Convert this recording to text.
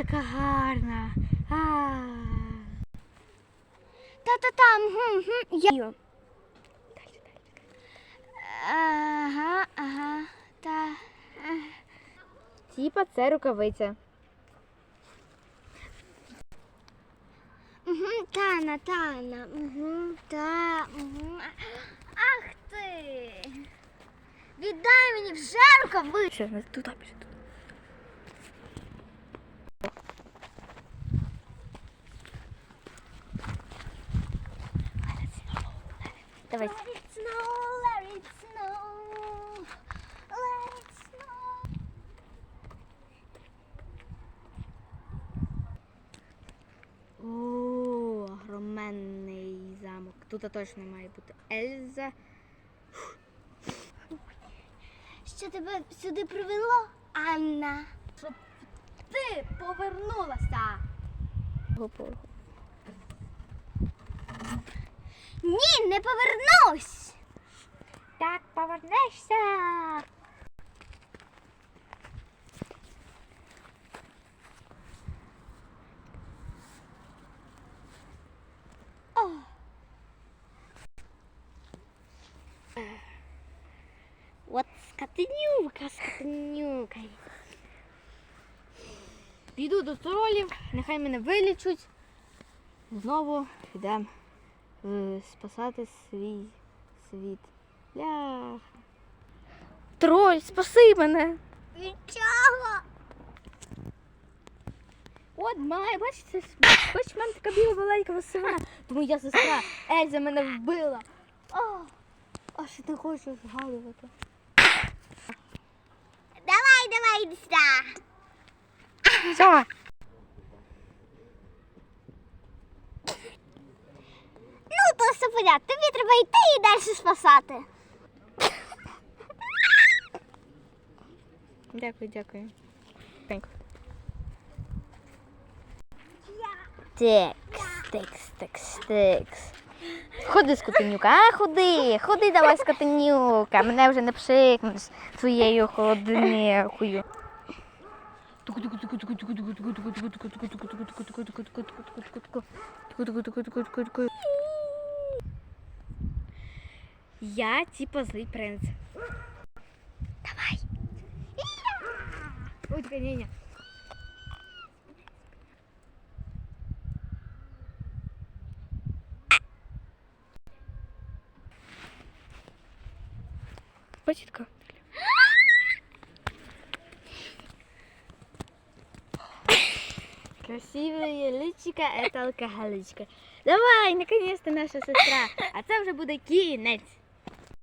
така гарна. Та-та-та, я. Ага, ага, та. е. Типа це рукавиця. Мгм, Тана, Тана, мгм, та, мгм. Ах ти! Віддай мені вже рукавицю. Туди біжи туди. Давай. Let it snow, let it snow, let it snow. О, огроменний замок. Тут точно має бути Ельза. Що тебе сюди привело, Анна? Щоб ти повернулася. Ні, не повернусь. Так, повернешся. О, От скотинюка, скотинюка. Піду до тролів, нехай мене вилічуть. Знову підемо е, спасати свій світ. Ля. Троль, спаси мене. від чого? От має, бачите, бачиш, в мене така біла велика веселина. Тому я сестра Ельза мене вбила. О, а ще не хочу згадувати. Давай, давай, іди сюди. Що? Все понятно. Тобі треба йти і далі спасати. Дякую, дякую. Текс, текс, текс, текс. Ходи, скотинюка, а ходи, ходи давай, скотинюка. Мене вже не пшикнеш своєю холоднихою. Я типа злий принц. Давай. Ой, така ні-ні. Почітко. Красивая личика это алкоголичка. Давай, наконец-то наша сестра. А це вже буде кінець.